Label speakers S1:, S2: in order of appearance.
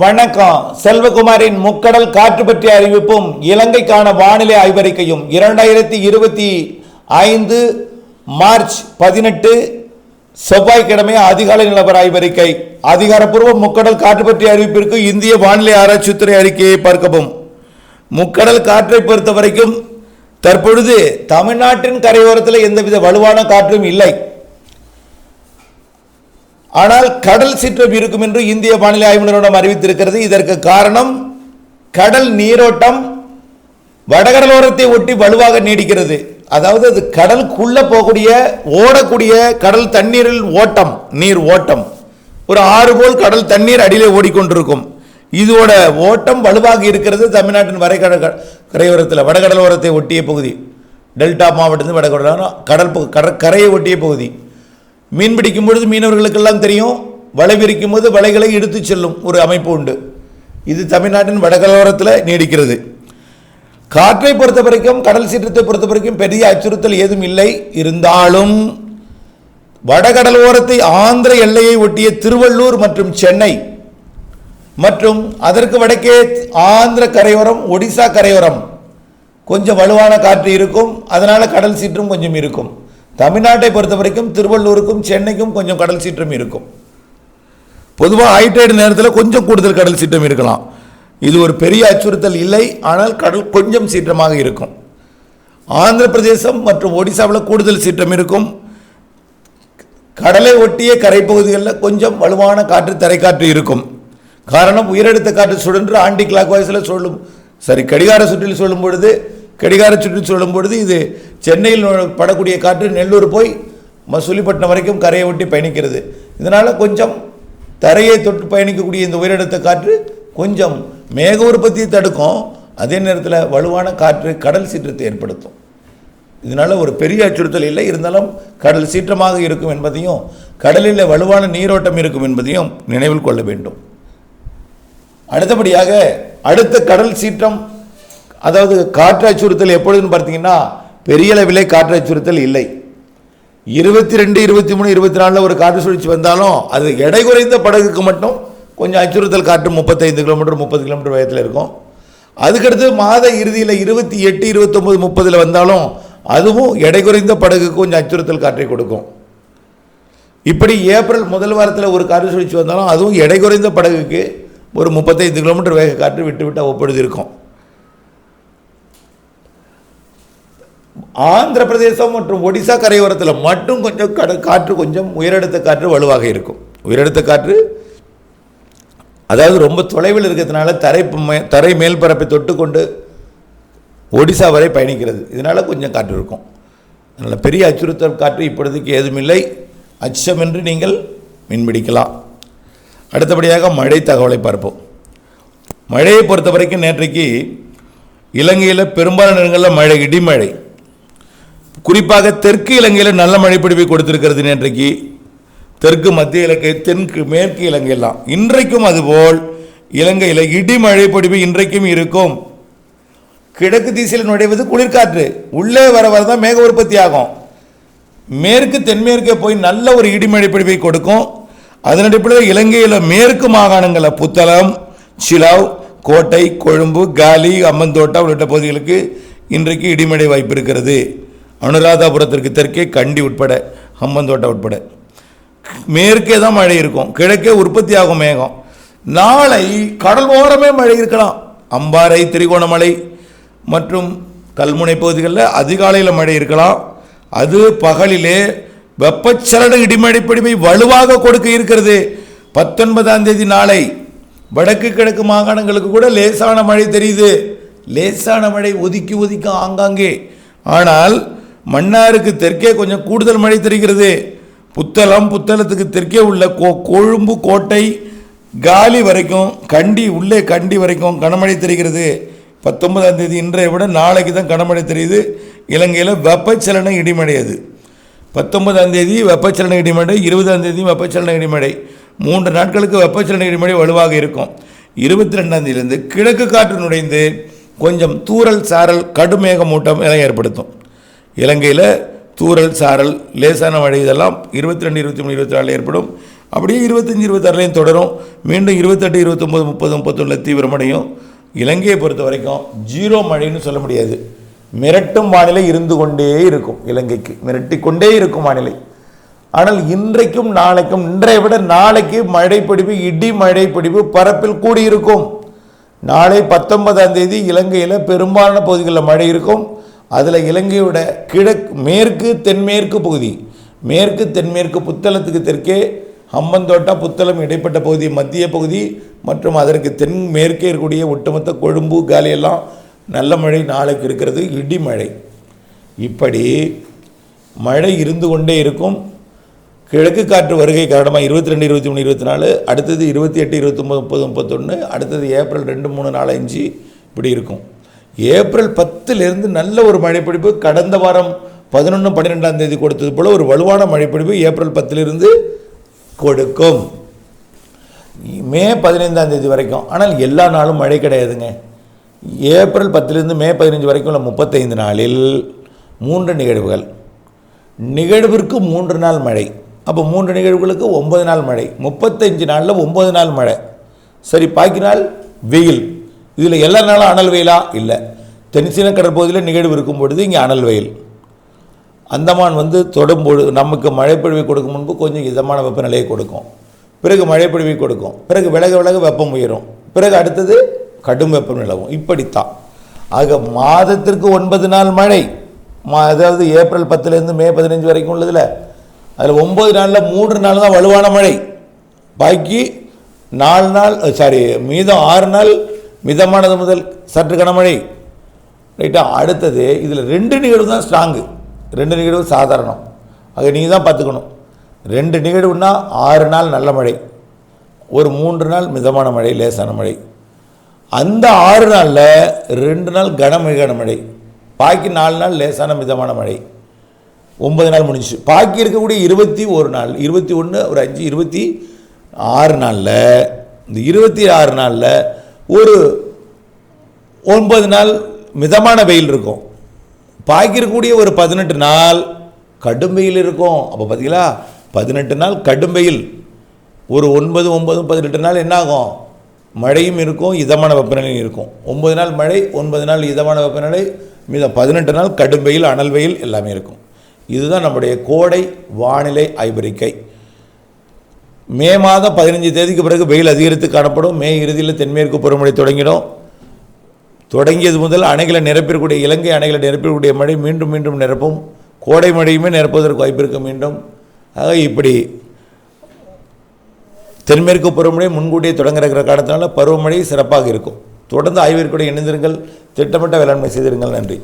S1: வணக்கம். செல்வகுமாரின் முக்கடல் காற்று பற்றிய அறிவிப்பும் இலங்கைக்கான வானிலை ஆய்வறிக்கையும் இரண்டாயிரத்தி இருபத்தி ஐந்து மார்ச் பதினெட்டு செவ்வாய்க்கிழமை அதிகாலை நிலவர ஆய்வறிக்கை. அதிகாரப்பூர்வ முக்கடல் காற்று பற்றிய அறிவிப்பிற்கு இந்திய வானிலை ஆராய்ச்சித்துறை அறிக்கையை பார்க்கவும். முக்கடல் காற்றை பொறுத்த வரைக்கும் தற்பொழுது தமிழ்நாட்டின் கரையோரத்தில் எந்தவித வலுவான காற்றும் இல்லை. ஆனால் கடல் சிற்றப்பு இருக்கும் என்று இந்திய வானிலை ஆய்வு நிறுவனம் அறிவித்திருக்கிறது. இதற்கு காரணம் கடல் நீரோட்டம் வடகடலோரத்தை ஒட்டி வலுவாக நீடிக்கிறது. அதாவது அது கடலுக்குள்ளே போகக்கூடிய ஓடக்கூடிய கடல் தண்ணீரில் ஓட்டம் நீர் ஓட்டம். ஒரு ஆறு போல் கடல் தண்ணீர் அடியிலே ஓடிக்கொண்டிருக்கும். இதோட ஓட்டம் வலுவாக இருக்கிறது தமிழ்நாட்டின் வரைகடல் கரையோரத்தில் வடகடலோரத்தை ஒட்டிய பகுதி. டெல்டா மாவட்டத்தில் வடகடலோரம் கடல் பகு- கடற்கரையை ஒட்டிய பகுதி. மீன் பிடிக்கும் பொழுது மீனவர்களுக்கெல்லாம் தெரியும். வலை விரிக்கும் போது வலைகளை எடுத்துச் செல்லும் ஒரு அமைப்பு உண்டு. இது தமிழ்நாட்டின் வடகலோரத்தில் நீடிக்கிறது. காற்றை பொறுத்த வரைக்கும் கடல் சீற்றத்தை பொறுத்த வரைக்கும் பெரிய அச்சுறுத்தல் ஏதும் இல்லை. இருந்தாலும் வடகடலோரத்தை ஆந்திர எல்லையை ஒட்டிய திருவள்ளூர் மற்றும் சென்னை மற்றும் அதற்கு வடக்கே ஆந்திர கரையோரம் ஒடிசா கரையோரம் கொஞ்சம் வலுவான காற்று இருக்கும். அதனால் கடல் சீற்றும் கொஞ்சம் இருக்கும். தமிழ்நாட்டை பொறுத்த வரைக்கும் திருவள்ளூருக்கும் சென்னைக்கும் கொஞ்சம் கடல் சீற்றம் இருக்கும். பொதுவாக ஹைட்ரைடு நேரத்தில் கொஞ்சம் கூடுதல் கடல் சீற்றம் இருக்கலாம். இது ஒரு பெரிய அச்சுறுத்தல் இல்லை ஆனால் கடல் கொஞ்சம் சீற்றமாக இருக்கும். ஆந்திர பிரதேசம் மற்றும் ஒடிசாவில் கூடுதல் சீற்றம் இருக்கும். கடலை ஒட்டிய கரைப்பகுதிகளில் கொஞ்சம் வலுவான காற்று தரைக்காற்று இருக்கும். காரணம் உயரடுத்த காற்று சுழன்று ஆண்டி கிளாக் வாய்ஸில் சொல்லும் சரி கடிகார சுற்றில் சொல்லும் பொழுது கடிகார சுற்றி சொல்லும் பொழுது இது சென்னையில் படக்கூடிய காற்று நெல்லூர் போய் மசூலிப்பட்டினம் வரைக்கும் கரையை ஒட்டி பயணிக்கிறது. இதனால் கொஞ்சம் தரையை தொட்டு பயணிக்கக்கூடிய இந்த உயரடுத்த காற்று கொஞ்சம் மேக உற்பத்தியை தடுக்கும். அதே நேரத்தில் வலுவான காற்று கடல் சீற்றத்தை ஏற்படுத்தும். இதனால் ஒரு பெரிய அச்சுறுத்தல் இல்லை. இருந்தாலும் கடல் சீற்றமாக இருக்கும் என்பதையும் கடலில் வலுவான நீரோட்டம் இருக்கும் என்பதையும் நினைவில் கொள்ள வேண்டும். அடுத்தபடியாக அடுத்த கடல் சீற்றம் அதாவது காற்று அச்சுறுத்தல் எப்பொழுதுன்னு பார்த்தீங்கன்னா பெரிய அளவிலே காற்று அச்சுறுத்தல் இல்லை. இருபத்தி ரெண்டு இருபத்தி மூணு இருபத்தி நாலில் ஒரு காற்று சுழற்சி வந்தாலும் அது எடை குறைந்த படகுக்கு மட்டும் கொஞ்சம் அச்சுறுத்தல் காற்று முப்பத்தைந்து கிலோமீட்டர் முப்பது கிலோமீட்டர் வேகத்தில் இருக்கும். அதுக்கடுத்து மாத இறுதியில் இருபத்தி எட்டு இருபத்தொம்பது முப்பதில் வந்தாலும் அதுவும் எடை குறைந்த படகுக்கு கொஞ்சம் அச்சுறுத்தல் காற்றை கொடுக்கும். இப்படி ஏப்ரல் முதல் வாரத்தில் ஒரு காற்று சுழற்சி வந்தாலும் அதுவும் எடை குறைந்த படகுக்கு ஒரு முப்பத்தைந்து கிலோமீட்டர் வேக காற்று விட்டு விட்டு ஒப்பொழுது இருக்கும் ஆந்திர பிரதேசம் மற்றும் ஒடிசா கரையோரத்தில் மட்டும் கொஞ்சம் கட காற்று கொஞ்சம் உயரடுத்த காற்று வலுவாக இருக்கும். உயரடுத்த காற்று அதாவது ரொம்ப தொலைவில் இருக்கிறதுனால தரை மே- தரை மேல்பரப்பை தொட்டுக்கொண்டு ஒடிசா வரை பயணிக்கிறது. இதனால் கொஞ்சம் காற்று இருக்கும். அதனால் பெரிய அச்சுறுத்தல் காற்று இப்பொழுதுக்கு ஏதுமில்லை. அச்சம் என்று நீங்கள் மீன்பிடிக்கலாம். அடுத்தபடியாக மழை தகவலை பார்ப்போம். மழையை பொறுத்த வரைக்கும் நேற்றைக்கு இலங்கையில் பெரும்பாலான இடங்களில் மழை இடிமழை. குறிப்பாக தெற்கு இலங்கையில் நல்ல மழைப்பிடிப்பை கொடுத்திருக்கிறது இன்றைக்கு. தெற்கு மத்திய இலங்கை தெற்கு மேற்கு இலங்கையெல்லாம் இன்றைக்கும் அதுபோல் இலங்கையில் இடி மழைப்பிடிப்பு இன்றைக்கும் இருக்கும். கிழக்கு திசையில் நுழைவது குளிர்காற்று. உள்ளே வர வர தான் மேக உற்பத்தி ஆகும். மேற்கு தென்மேற்கே போய் நல்ல ஒரு இடிமழை பிடிப்பை கொடுக்கும். அதன் அடிப்படையில் இலங்கையில் மேற்கு மாகாணங்களில் புத்தளம் சிலாவ் கோட்டை கொழும்பு காலி அம்மந்தோட்டா உள்ளிட்ட பகுதிகளுக்கு இன்றைக்கு இடிமழை வாய்ப்பு இருக்கிறது. அனுராதாபுரத்திற்கு தெற்கே கண்டி உட்பட ஹம்பந்தோட்டை உட்பட. மேற்கே தான் மழை இருக்கும். கிழக்கே உற்பத்தி ஆகும் மேகம். நாளை கடல் ஓரமே மழை இருக்கலாம். அம்பாறை திரிகோணமலை மற்றும் கல்முனை பகுதிகளில் அதிகாலையில் மழை இருக்கலாம். அது பகலிலே வெப்பச்சலன இடிமழை வலுவாக கொடுக்க இருக்கிறது. பத்தொன்பதாம் தேதி நாளை வடக்கு கிழக்கு மாகாணங்களுக்கு கூட லேசான மழை தெரியுது. லேசான மழை ஒதுக்கி ஒதுக்க ஆங்காங்கே. ஆனால் மன்னாருக்கு தெற்கே கொஞ்சம் கூடுதல் மழை தெரிகிறது. புத்தளம் புத்தளத்துக்கு தெற்கே உள்ள கோ கொழும்பு கோட்டை காலி வரைக்கும் கண்டி உள்ளே கண்டி வரைக்கும் கனமழை தெரிகிறது. பத்தொன்பதாம் தேதி இன்றைய விட நாளைக்கு தான் கனமழை தெரியுது. இலங்கையில் வெப்பச்சலன இடிமழை அது. பத்தொன்பதாம் தேதி வெப்பச்சலன இடிமழை இருபதாம் தேதி வெப்பச்சலன இடிமழை மூன்று நாட்களுக்கு வெப்பச்சலன இடிமழை வலுவாக இருக்கும். இருபத்தி ரெண்டாம் தேதியிலிருந்து கிழக்கு காற்று நுழைந்து கொஞ்சம் தூறல் சாரல் கடுமேகமூட்டம் எல்லாம் ஏற்படுத்தும். இலங்கையில் தூரல் சாரல் லேசான மழை இதெல்லாம் இருபத்தி ரெண்டு இருபத்தி மூணு இருபத்தி நாலில் ஏற்படும். அப்படியே இருபத்தஞ்சி இருபத்தாறுலையும் தொடரும். மீண்டும் இருபத்தெட்டு இருபத்தொம்போது முப்பது முப்பத்தொன்னில் தீவிரமடையும். இலங்கையை பொறுத்த வரைக்கும் ஜீரோ மழைன்னு சொல்ல முடியாது. மிரட்டும் வானிலை இருந்து கொண்டே இருக்கும் இலங்கைக்கு. மிரட்டி கொண்டே இருக்கும் வானிலை. ஆனால் இன்றைக்கும் நாளைக்கும் இன்றைய விட நாளைக்கு மழைப்பிடிப்பு இடி மழைப்பிடிப்பு பரப்பில் கூடியிருக்கும். நாளை பத்தொன்பதாம் தேதி இலங்கையில் பெரும்பாலான பகுதிகளில் மழை இருக்கும். அதில் இலங்கையோட கிழக்கு மேற்கு தென்மேற்கு பகுதி. மேற்கு தென்மேற்கு புத்தளத்துக்கு தெற்கே ஹம்பந்தோட்டா புத்தளம் இடைப்பட்ட பகுதி மத்திய பகுதி மற்றும் அதற்கு தென் மேற்கே இருக்கக்கூடிய ஒட்டுமொத்த கொழும்பு காலியெல்லாம் நல்ல மழை நாளைக்கு இருக்கிறது இடி மழை. இப்படி மழை இருந்து கொண்டே இருக்கும். கிழக்கு காற்று வருகை காரணமாக இருபத்தி ரெண்டு இருபத்தி மூணு இருபத்தி நாலு அடுத்தது இருபத்தி எட்டு இருபத்தொம்பது முப்பது முப்பத்தொன்று அடுத்தது ஏப்ரல் ரெண்டு மூணு நாலு அஞ்சு இப்படி இருக்கும். ஏப்ரல் பத்துலேருந்து நல்ல ஒரு மழைப்பிடிப்பு கடந்த வாரம் பதினொன்று பன்னிரெண்டாம் தேதி கொடுத்தது போல் ஒரு வலுவான மழைப்பிடிப்பு ஏப்ரல் பத்திலிருந்து கொடுக்கும். மே பதினைந்தாம் தேதி வரைக்கும். ஆனால் எல்லா நாளும் மழை கிடையாதுங்க. ஏப்ரல் பத்திலிருந்து மே பதினஞ்சு வரைக்கும் உள்ள முப்பத்தைந்து நாளில் மூன்று நிகழ்வுகள். நிகழ்விற்கு மூன்று நாள் மழை. அப்போ மூன்று நிகழ்வுகளுக்கு ஒன்பது நாள் மழை. முப்பத்தஞ்சு நாளில் ஒன்பது நாள் மழை. சரி பாக்கி நாள் வெயில். இதில் எல்லா நாளும் அனல் வெயிலா? இல்லை. தென்சீன கடற்பகுதியில் நிகழ்வு இருக்கும் பொழுது இங்கே அனல் வெயில். அந்தமான் வந்து தொடும்பொழுது நமக்கு மழைப்பொழிவை கொடுக்கும் முன்பு கொஞ்சம் இதமான வெப்பநிலையை கொடுக்கும். பிறகு மழைப்பொழிவை கொடுக்கும். பிறகு விலக விலக வெப்பம் உயரும். பிறகு அடுத்தது கடும் வெப்பம் நிலவும். இப்படித்தான். ஆக மாதத்திற்கு ஒன்பது நாள் மழை. மா அதாவது ஏப்ரல் பத்துலேருந்து மே பதினஞ்சு வரைக்கும் உள்ளதில். அதில் ஒம்பது நாளில் மூன்று நாள் தான் வலுவான மழை. பாக்கி நாலு நாள் சாரி மீதம் ஆறு நாள் மிதமானது முதல் சற்று கனமழை. ரைட்டா அடுத்தது இதில் ரெண்டு நிகழ்வு தான் ஸ்ட்ராங்கு ரெண்டு நிகழ்வு சாதாரணம். அது நீங்கள் தான் பார்த்துக்கணும். ரெண்டு நிகழ்வுனா ஆறு நாள் நல்ல மழை. ஒரு மூன்று நாள் மிதமான மழை லேசான மழை. அந்த ஆறு நாளில் ரெண்டு நாள் கனமிகன மழை. பாக்கி நாலு நாள் லேசான மிதமான மழை. ஒன்பது நாள் முடிஞ்சுச்சு. பாக்கி இருக்கக்கூடிய இருபத்தி ஒரு நாள் இருபத்தி ஒன்று ஒரு அஞ்சு இருபத்தி ஆறு நாளில் இந்த இருபத்தி ஆறு நாளில் ஒரு ஒன்பது நாள் மிதமான வெயில் இருக்கும். பாய்க்கிறக்கூடிய ஒரு பதினெட்டு நாள் கடும் வெயில் இருக்கும். அப்போ பார்த்தீங்களா பதினெட்டு நாள் கடும் வெயில். ஒரு ஒன்பது ஒன்பது பதினெட்டு நாள் என்ன ஆகும் மழையும் இருக்கும் இதமான வெப்பநிலையும் இருக்கும். ஒன்பது நாள் மழை ஒன்பது நாள் இதமான வெப்பநிலை மித பதினெட்டு நாள் கடும் வெயில் அனல் வெயில் எல்லாமே இருக்கும். இதுதான் நம்முடைய கோடை வானிலை ஆய்வறிக்கை மே மாதம் பதினஞ்சு தேதிக்கு பிறகு வெயில் அதிகரித்து காணப்படும். மே இறுதியில் தென்மேற்கு பருவமழை தொடங்கிடும். தொடங்கியது முதல் அணைகளை நிரப்பிடக்கூடிய இலங்கை அணைகளை நிரப்பிடக்கூடிய மழை மீண்டும் மீண்டும் நிரப்பும். கோடை மழையுமே நிரப்புவதற்கு வாய்ப்பு இருக்க மீண்டும் ஆக இப்படி தென்மேற்கு பருவமழை முன்கூட்டியே தொடங்கிற காரணத்தினால பருவமழை சிறப்பாக இருக்கும். தொடர்ந்து ஆய்விற்குடைய இணைந்திருங்கள். திட்டமிட்ட வேளாண்மை செய்திருங்கள். நன்றி.